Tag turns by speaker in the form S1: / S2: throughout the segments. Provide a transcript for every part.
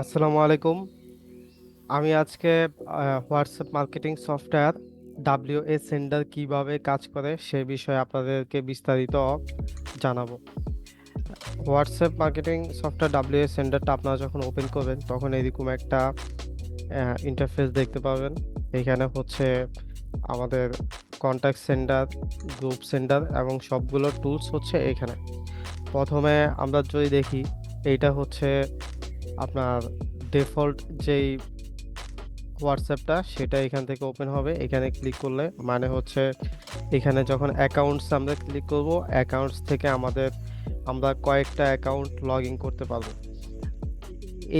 S1: আসসালামু আলাইকুম। আমি আজকে WhatsApp marketing software W A sender কীভাবে কাজ করে সে বিষয়ে আপনাদেরকে বিস্তারিত জানাব। WhatsApp marketing software W A সেন্ডারটা আপনারা যখন ওপেন করবেন, তখন এরকম একটা ইন্টারফেস দেখতে পাবেন। এখানে হচ্ছে আমাদের কন্ট্যাক্ট সেন্টার গ্রুপ সেন্টার এবং সবগুলো টুলস হচ্ছে এখানে। প্রথমে আমরা যদি দেখি, এইটা হচ্ছে আপনার ডিফল্ট যেই হোয়াটসঅ্যাপটা সেটা এখান থেকে ওপেন হবে। এখানে ক্লিক করলে মানে হচ্ছে এখানে যখন অ্যাকাউন্টস আমরা ক্লিক করব অ্যাকাউন্টস থেকে আমাদের আমরা কয়েকটা অ্যাকাউন্ট লগ ইন করতে পারব।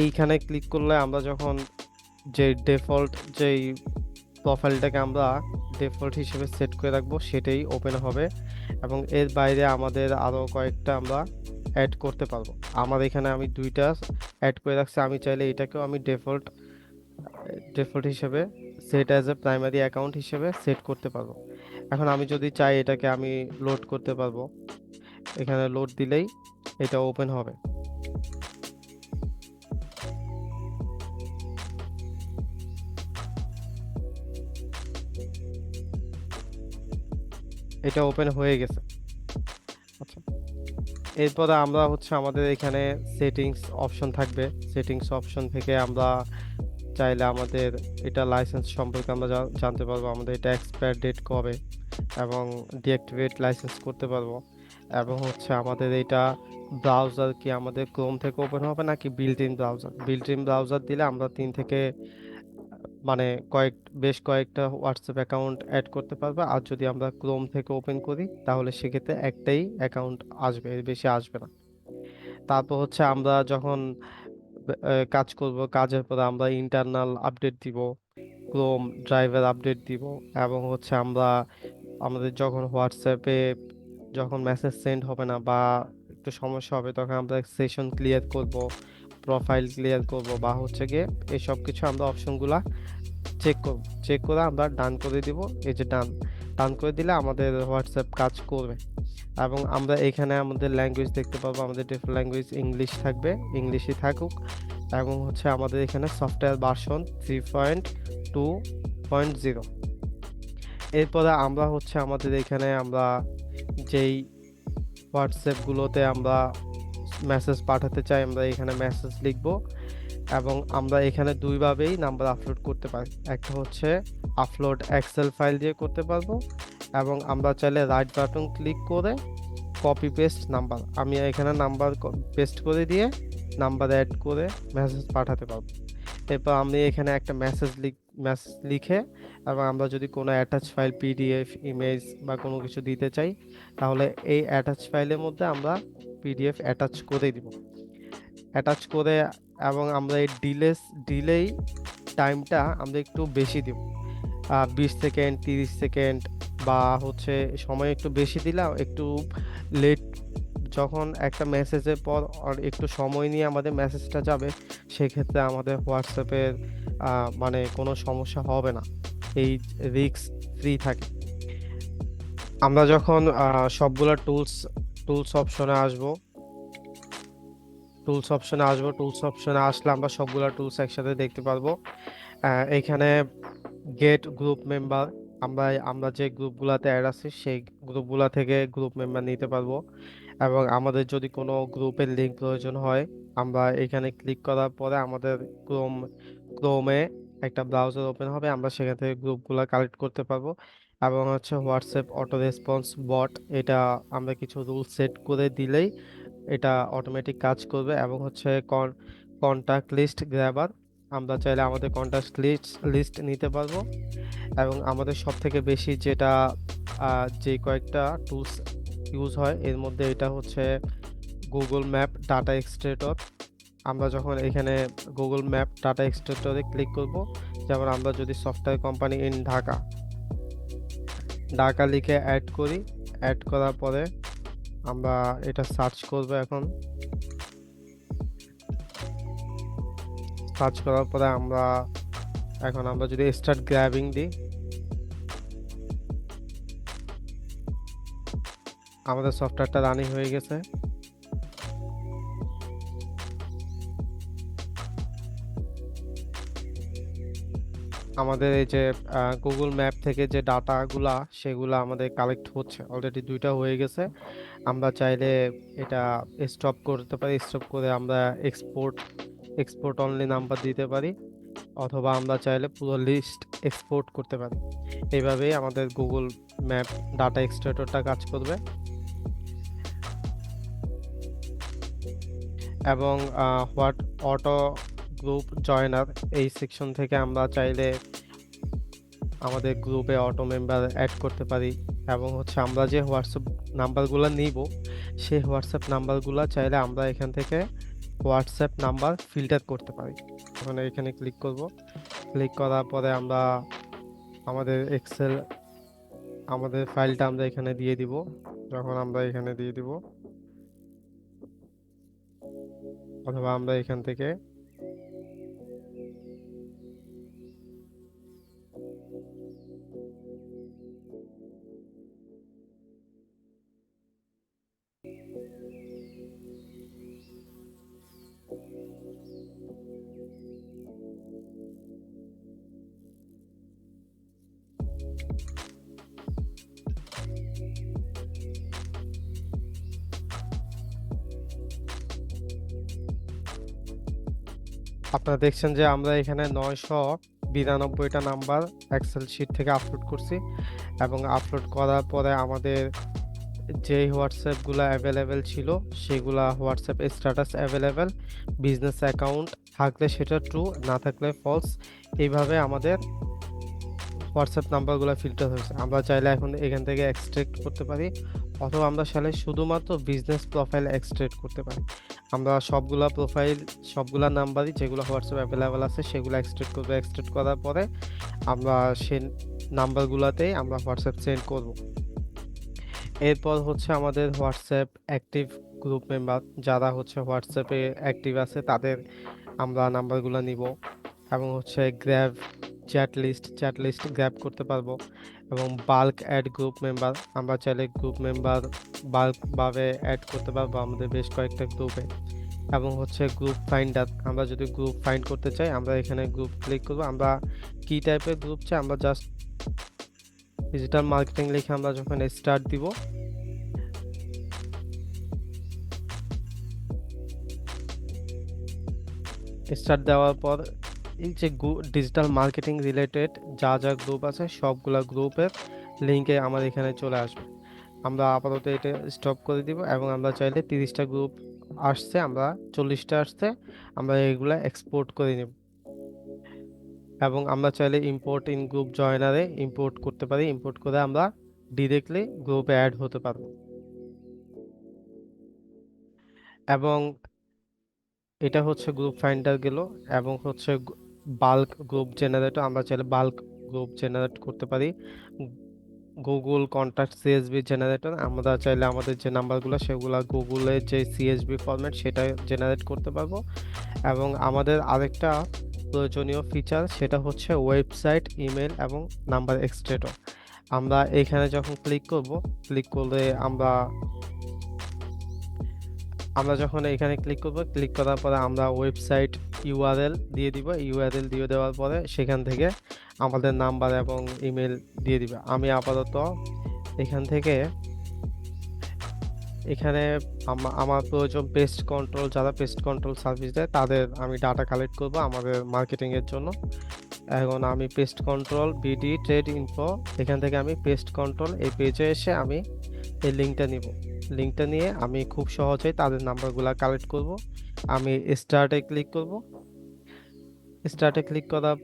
S1: এইখানে ক্লিক করলে আমরা যখন যে ডিফল্ট যেই প্রোফাইলটাকে আমরা ডিফল্ট হিসেবে সেট করে রাখব, সেটাই ওপেন হবে এবং এর বাইরে আমাদের আরও কয়েকটা আমরা অ্যাড করতে পারব। আমার এখানে আমি দুইটা অ্যাড করে রাখছি, আমি চাইলে এটাকেও আমি ডিফল্ট ডিফল্ট হিসেবে set as a primary account হিসেবে সেট করতে পারব। এখন আমি যদি চাই এটাকে আমি লোড করতে পারব, এখানে লোড দিলেই এটা ওপেন হবে। এটা ওপেন হয়ে গেছে। আচ্ছা। এরপরে আমরা হচ্ছে আমাদের এখানে সেটিংস অপশন থাকবে। সেটিংস অপশন থেকে আমরা চাইলে আমাদের এটা লাইসেন্স সম্পর্কে আমরা জানতে পারব আমাদের এটা এক্সপায়ার ডেট কবে এবং ডিঅ্যাক্টিভেট লাইসেন্স করতে পারব এবং হচ্ছে আমাদের এটা ব্রাউজার কি আমাদের ক্রোম থেকে ওপেন হবে নাকি built in browser built in browser দিলে আমরা তিন থেকে মানে কয়েক, বেশ কয়েকটা হোয়াটসঅ্যাপ অ্যাকাউন্ট অ্যাড করতে পারব। আর যদি আমরা ক্রোম থেকে ওপেন করি, তাহলে সেক্ষেত্রে একটাই অ্যাকাউন্ট আসবে, এর বেশি আসবে না। তারপর হচ্ছে আমরা যখন কাজ করব, কাজের পরে আমরা ইন্টারনাল আপডেট দিব ক্রোম ড্রাইভার আপডেট দিব, এবং হচ্ছে আমরা, আমাদের যখন হোয়াটসঅ্যাপে যখন মেসেজ সেন্ড হবে না বা একটু সমস্যা হবে, তখন আমরা সেশন ক্লিয়ার করব। প্রোফাইল ক্লিয়ার করব বা হচ্ছে গিয়ে এই সব কিছু আমরা অপশনগুলা চেক করব চেক করে আমরা ডান করে দিব, এই যে ডান ডান করে দিলে আমাদের হোয়াটসঅ্যাপ কাজ করবে। এবং আমরা এখানে আমাদের ল্যাঙ্গুয়েজ দেখতে পাবো, আমাদের ডিফারেন্ট ল্যাঙ্গুয়েজ ইংলিশ থাকবে ইংলিশই থাকুক। এবং হচ্ছে আমাদের এখানে software version three point two point zero এরপরে আমরা হচ্ছে আমাদের এখানে আমরা যেই হোয়াটসঅ্যাপগুলোতে আমরা মেসেজ পাঠাতে চাই, আমরা এখানে মেসেজ লিখব এবং আমরা এখানে দুইভাবেই নাম্বার আপলোড করতে পারি। একটা হচ্ছে আপলোড এক্সেল ফাইল দিয়ে করতে পারব এবং আমরা চাইলে রাইট বাটন ক্লিক করে কপি পেস্ট নাম্বার আমি এখানে নাম্বার পেস্ট করে দিয়ে নাম্বার অ্যাড করে মেসেজ পাঠাতে পারব। এরপর আমি এখানে একটা মেসেজ লিখ মেসেজ লিখে এবং আমরা যদি কোনো অ্যাটাচ ফাইল পিডিএফ ইমেজ বা কোনো কিছু দিতে চাই, তাহলে এই অ্যাটাচ ফাইলের মধ্যে আমরা পিডিএফ অ্যাটাচ করে দিব। অ্যাটাচ করে এবং আমরা এই ডিলেস ডিলেই টাইমটা আমরা একটু বেশি দিব। বিশ সেকেন্ড তিরিশ সেকেন্ড বা হচ্ছে সময় একটু বেশি দিলাম, একটু লেট যখন একটা মেসেজের পর একটু সময় নিয়ে আমাদের মেসেজটা যাবে, সেক্ষেত্রে আমাদের হোয়াটসঅ্যাপের মানে কোনো সমস্যা হবে না। এই রিস্ক ফ্রি থাকে। আমরা যখন সবগুলো টুলস টুলস অপশনে আসব। টুলস অপশনে আসব। টুলস অপশনে আসলে আমরা সবগুলো টুলস একসাথে দেখতে পারব। এখানে গেট গ্রুপ মেম্বার আমরা আমরা যে গ্রুপগুলোতে অ্যাড আছি, সেই গ্রুপগুলো থেকে গ্রুপ মেম্বার নিতে পারব। এবং আমাদের যদি কোনো গ্রুপের লিঙ্ক প্রয়োজন হয়, আমরা এখানে ক্লিক করার পরে আমাদের ক্রোম ক্রোমে একটা ব্রাউজার ওপেন হবে, আমরা সেখান থেকে গ্রুপগুলো কালেক্ট করতে পারব। এবং হচ্ছে হোয়াটসঅ্যাপ অটো রেসপন্স বট এটা আমরা কিছু রুল সেট করে দিলেই এটা অটোমেটিক কাজ করবে এবং হচ্ছে কন্টাক্ট লিস্ট গ্র্যাবার আমরা চাইলে আমাদের কন্টাক্ট লিস্ট লিস্ট নিতে পারব। এবং আমাদের সব থেকে বেশি যেটা যে কয়েকটা টুলস ইউজ হয়, এর মধ্যে এটা হচ্ছে গুগল ম্যাপ ডাটা এক্সট্রেটর আমরা যখন এখানে গুগল ম্যাপ ডাটা এক্সট্রেটরে ক্লিক করব, যেমন আমরা যদি software company in Dhaka Dhaka লিখে অ্যাড করি। অ্যাড করার পরে আমরা এটা সার্চ করব এখন। সার্চ করার পরে আমরা এখন আমরা যদি স্টার্ট গ্র্যাবিং দিই, আমাদের সফটওয়্যারটা রানিং হয়ে গেছে। আমাদের এই যে গুগল ম্যাপ থেকে যে ডাটাগুলা সেগুলা আমাদের কালেক্ট হচ্ছে। অলরেডি দুইটা হয়ে গেছে। আমরা চাইলে এটা স্টপ করতে পারি। স্টপ করে আমরা এক্সপোর্ট এক্সপোর্ট অনলি নাম্বার দিতে পারি। অথবা আমরা চাইলে পুরো লিস্ট এক্সপোর্ট করতে পারি। এইভাবেই আমাদের গুগল ম্যাপ ডাটা এক্সট্রেটরটা কাজ করবে। এবং হোয়াট অটো গ্রুপ জয়নার এই সেকশন থেকে আমরা চাইলে আমাদের গ্রুপে অটো মেম্বার অ্যাড করতে পারি এবং হচ্ছে আমরা যে হোয়াটসঅ্যাপ নাম্বারগুলো নিব, সেই হোয়াটসঅ্যাপ নাম্বারগুলো চাইলে আমরা এখান থেকে হোয়াটসঅ্যাপ নাম্বার ফিল্টার করতে পারি। এখন এখানে ক্লিক করব। ক্লিক করার পরে আমরা আমাদের এক্সেল আমাদের ফাইলটা আমরা এখানে দিয়ে দিব। যখন আমরা এখানে দিয়ে দিব, অথবা আমরা এখান থেকে আপনারা দেখছেন যে আমরা এখানে নয়শো বিরানব্বইটা নাম্বার এক্সেল শিট থেকে আপলোড করছি এবং আপলোড করার পরে আমাদের যেই হোয়াটসঅ্যাপগুলো অ্যাভেলেবেল ছিল, সেগুলা WhatsApp status available business account থাকলে সেটা ট্রু না থাকলে ফলস এইভাবে আমাদের হোয়াটসঅ্যাপ নাম্বারগুলো ফিল্টার হয়েছে। আমরা চাইলে এখন এখান থেকে এক্সট্রেক্ট করতে পারি, অথবা আমরা চাইলে শুধুমাত্র বিজনেস প্রোফাইল এক্সট্রেক্ট করতে পারি। আমরা সবগুলা প্রোফাইল সবগুলা নাম্বারই যেগুলো হোয়াটসঅ্যাপ অ্যাভেলেবেল আছে, সেগুলো এক্সট্রেক্ট করব। এক্সট্রেক্ট করার পরে আমরা সেই নাম্বারগুলোতেই আমরা হোয়াটসঅ্যাপ সেন্ড করব। এরপর হচ্ছে আমাদের হোয়াটসঅ্যাপ অ্যাক্টিভ গ্রুপ মেম্বার যারা হচ্ছে হোয়াটসঅ্যাপে অ্যাক্টিভ আছে, তাদের আমরা নাম্বারগুলো নিব এবং হচ্ছে grab chat list chat list grab করতে পারব। এবং বাল্ক অ্যাড গ্রুপ মেম্বার আমরা চাইলে গ্রুপ মেম্বার বাল্কভাবে অ্যাড করতে পারব আমাদের বেশ কয়েকটা গ্রুপে এবং হচ্ছে গ্রুপ ফাইন্ডার আমরা যদি গ্রুপ ফাইন্ড করতে চাই, আমরা এখানে গ্রুপ ক্লিক করব। আমরা কী টাইপের গ্রুপ চাই? আমরা জাস্ট ডিজিটাল মার্কেটিং লিখে আমরা যখন স্টার্ট দিব। স্টার্ট দেওয়ার পর এই যে ডিজিটাল মার্কেটিং রিলেটেড যা যা গ্রুপ আছে, সবগুলা গ্রুপের লিঙ্কে আমার এখানে চলে আসবে। আমরা আপাতত এটা স্টপ করে দিব এবং আমরা চাইলে তিরিশটা গ্রুপ আসছে, আমরা চল্লিশটা আসছে, আমরা এগুলা এক্সপোর্ট করে নেব। এবং আমরা চাইলে ইম্পোর্ট ইন গ্রুপ জয়নারে ইম্পোর্ট করতে পারি ইম্পোর্ট করে আমরা ডিরেক্টলি গ্রুপে অ্যাড হতে পারব। এবং এটা হচ্ছে গ্রুপ ফাইন্ডার গেল, এবং হচ্ছে বাল্ক গ্রুপ জেনারেটর আমরা চাইলে বাল্ক গ্রুপ জেনারেট করতে পারি। গুগল কন্ট্যাক্ট সিএসবি জেনারেটর আমরা চাইলে আমাদের যে নাম্বারগুলো সেগুলো গুগলের যে সিএসবি ফরম্যাট সেটা জেনারেট করতে পারব। এবং আমাদের আরেকটা প্রয়োজনীয় ফিচার সেটা হচ্ছে ওয়েবসাইট ইমেল এবং নাম্বার এক্সট্রেটর আমরা এখানে যখন ক্লিক করব ক্লিক করলে আমরা আমরা যখন এখানে ক্লিক করব ক্লিক করার পরে আমরা ওয়েবসাইট ইউআরএল দিয়ে দিব। ইউআরএল দিয়ে দেওয়ার পরে সেখান থেকে আমাদের নাম্বার এবং ইমেল দিয়ে দিবে। আমি আপাতত এখান থেকে এখানে আমার প্রয়োজন পেস্ট কন্ট্রোল যারা পেস্ট কন্ট্রোল সার্ভিস দেয়, তাদের আমি ডাটা কালেক্ট করব আমাদের মার্কেটিংয়ের জন্য। এখন আমি pest control BD trade info এখান থেকে আমি পেস্ট কন্ট্রোল এই পেজে এসে আমি এই লিঙ্কটা নিব। লিঙ্কটা নিয়ে আমি খুব সহজেই তাদের নাম্বারগুলো কালেক্ট করব। আমি স্টার্টে ক্লিক করব। স্টার্টে ক্লিক করা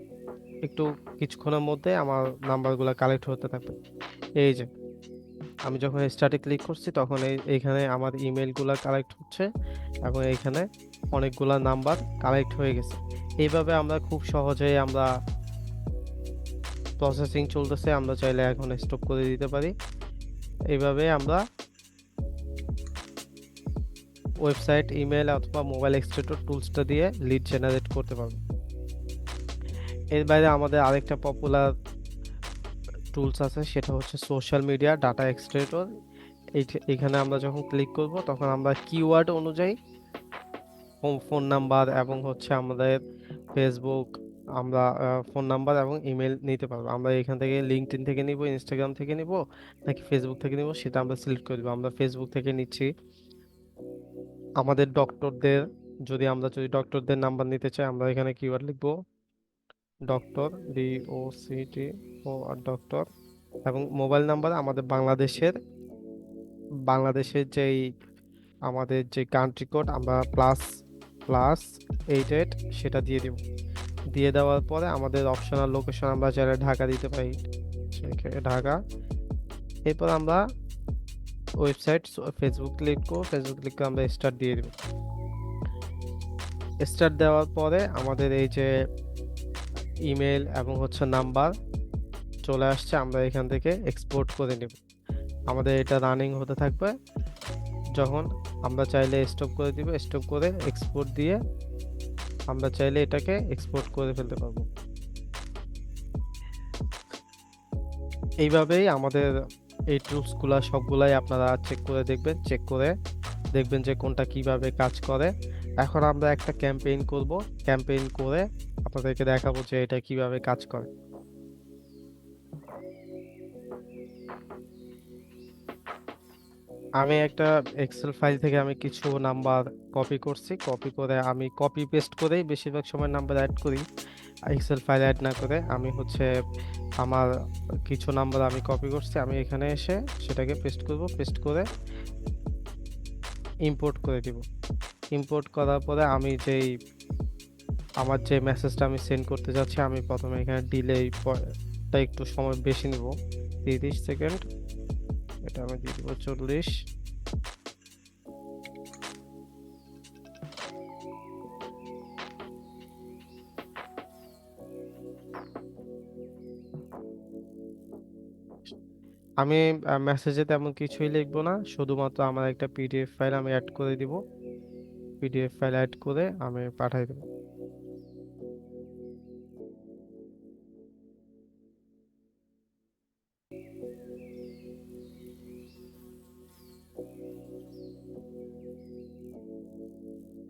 S1: একটু কিছুক্ষণের মধ্যে আমার নাম্বারগুলো কালেক্ট হতে থাকবে। এই যে, আমি যখন স্টার্টে ক্লিক করছি তখন এই, এইখানে আমার ইমেলগুলো কালেক্ট হচ্ছে। এবং এইখানে অনেকগুলো নাম্বার কালেক্ট হয়ে গেছে। এইভাবে আমরা খুব সহজেই আমরা প্রসেসিং চলতেছে। আমরা চাইলে এখন স্টপ করে দিতে পারি। এইভাবে আমরা ওয়েবসাইট ইমেল অথবা মোবাইল এক্সট্রেটর টুলসটা দিয়ে লিড জেনারেট করতে পারব। এর বাইরে আমাদের আরেকটা পপুলার টুলস আছে, সেটা হচ্ছে সোশ্যাল মিডিয়া ডাটা এক্সট্রেটর এখানে আমরা যখন ক্লিক করব, তখন আমরা কিওয়ার্ড অনুযায়ী ফোন নাম্বার এবং হচ্ছে আমাদের ফেসবুক আমরা ফোন নাম্বার এবং ইমেল নিতে পারব। আমরা এখান থেকে লিঙ্কডইন থেকে নিব ইনস্টাগ্রাম থেকে নিব, নাকি ফেসবুক থেকে নিব, সেটা আমরা সিলেক্ট করে দিব। আমরা ফেসবুক থেকে নিচ্ছি। আমাদের ডক্টরদের যদি আমরা যদি ডক্টরদের নাম্বার নিতে চাই, আমরা এখানে কিওয়ার্ড লিখব doctor D O C T O R doctor এবং মোবাইল নাম্বার আমাদের বাংলাদেশের বাংলাদেশের যেই, আমাদের যে কান্ট্রি কোড আমরা প্লাস প্লাস এইট এইট সেটা দিয়ে দিব। দিয়ে দেওয়ার পরে আমাদের অপশনাল লোকেশন আমরা চাইলে ঢাকা দিতে পারি। ঢাকা। এরপর আমরা ওয়েবসাইট ফেসবুক ক্লিক করব। ফেসবুক ক্লিক করে আমরা স্টার্ট দিয়ে দেব। স্টার্ট দেওয়ার পরে আমাদের এই যে ইমেল এবং হচ্ছে নাম্বার চলে আসছে, আমরা এখান থেকে এক্সপোর্ট করে নেব। আমাদের এটা রানিং হতে থাকবে। যখন আমরা চাইলে স্টপ করে দিব স্টপ করে এক্সপোর্ট দিয়ে আমরা চাইলে এটাকে এক্সপোর্ট করে ফেলতে পারব। এইভাবেই আমাদের এই টুলসগুলো সবগুলাই আপনারা চেক করে দেখবেন চেক করে দেখবেন যে কোনটা কীভাবে কাজ করে। এখন আমরা একটা ক্যাম্পেইন করব ক্যাম্পেইন করে আপনাদেরকে দেখাবো যে এটা কীভাবে কাজ করে। আমি একটা এক্সেল ফাইল থেকে আমি কিছু নাম্বার কপি করছি। কপি করে আমি কপি পেস্ট করেই বেশিরভাগ সময় নাম্বার অ্যাড করি। এক্সেল ফাইল অ্যাড না করে আমি হচ্ছে আমার কিছু নাম্বার আমি কপি করছি। আমি এখানে এসে সেটাকে পেস্ট করব। পেস্ট করে ইম্পোর্ট করে দিব। ইম্পোর্ট করার পরে আমি যেই আমার যে মেসেজটা আমি সেন্ড করতে যাচ্ছি, আমি প্রথমে এখানে ডিলেটা একটু সময় বেশি নেব। তিরিশ সেকেন্ড এটা আমি দিয়ে দিব চল্লিশ। আমি মেসেজে তেমন কিছুই লিখব না, শুধুমাত্র আমার একটা পিডিএফ ফাইল আমি অ্যাড করে দিব। পিডিএফ ফাইল অ্যাড করে আমি পাঠাই দেব।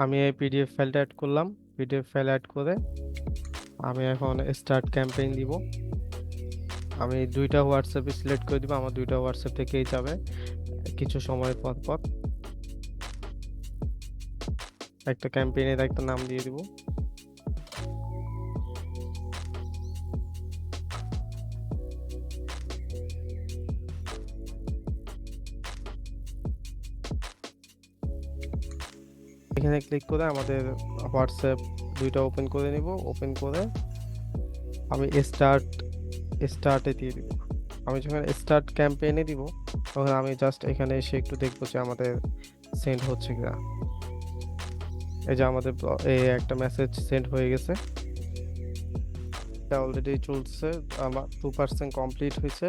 S1: আমি এই পিডিএফ ফাইলটা অ্যাড করলাম। পিডিএফ ফাইল অ্যাড করে আমি এখন স্টার্ট ক্যাম্পেইন দিব। আমি দুইটা হোয়াটসঅ্যাপে সিলেক্ট করে দিব, আমার দুইটা হোয়াটসঅ্যাপ থেকেই যাবে কিছু সময় পর পর। একটা ক্যাম্পেইনের একটা নাম দিয়ে দিব। এখানে ক্লিক করে আমাদের হোয়াটসঅ্যাপ দুইটা ওপেন করে নিব। ওপেন করে আমি স্টার্ট স্টার্টে দিয়ে দিব। আমি যখন স্টার্ট ক্যাম্পেইনে দিব, তখন আমি জাস্ট এখানে এসে একটু দেখব যে আমাদের সেন্ড হচ্ছে কিনা। এই যে আমাদের এই একটা মেসেজ সেন্ড হয়ে গেছে। এটা অলরেডি চলছে, আমার টু পার্সেন্ট কমপ্লিট হয়েছে।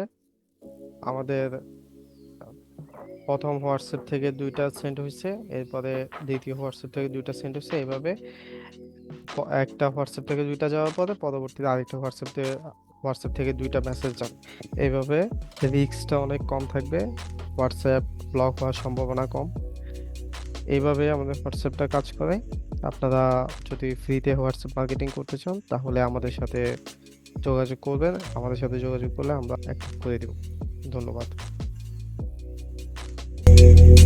S1: আমাদের প্রথম হোয়াটসঅ্যাপ থেকে দুইটা সেন্ড হয়েছে এরপরে দ্বিতীয় হোয়াটসঅ্যাপ থেকে দুইটা সেন্ড হয়েছে এইভাবে একটা হোয়াটসঅ্যাপ থেকে দুইটা যাওয়ার পরে পরবর্তীতে আরেকটা হোয়াটসঅ্যাপ থেকে হোয়াটসঅ্যাপ থেকে দুইটা মেসেজ যাবে। এইভাবে রিস্কটা অনেক কম থাকবে, হোয়াটসঅ্যাপ ব্লক হওয়ার সম্ভাবনা কম। এইভাবে আমাদের হোয়াটসঅ্যাপটা কাজ করে। আপনারা যদি ফ্রিতে হোয়াটসঅ্যাপ মার্কেটিং করতে চান, তাহলে আমাদের সাথে যোগাযোগ করবেন। আমাদের সাথে যোগাযোগ করলে আমরা অ্যাক্টিভ করে দেব। ধন্যবাদ। thank you.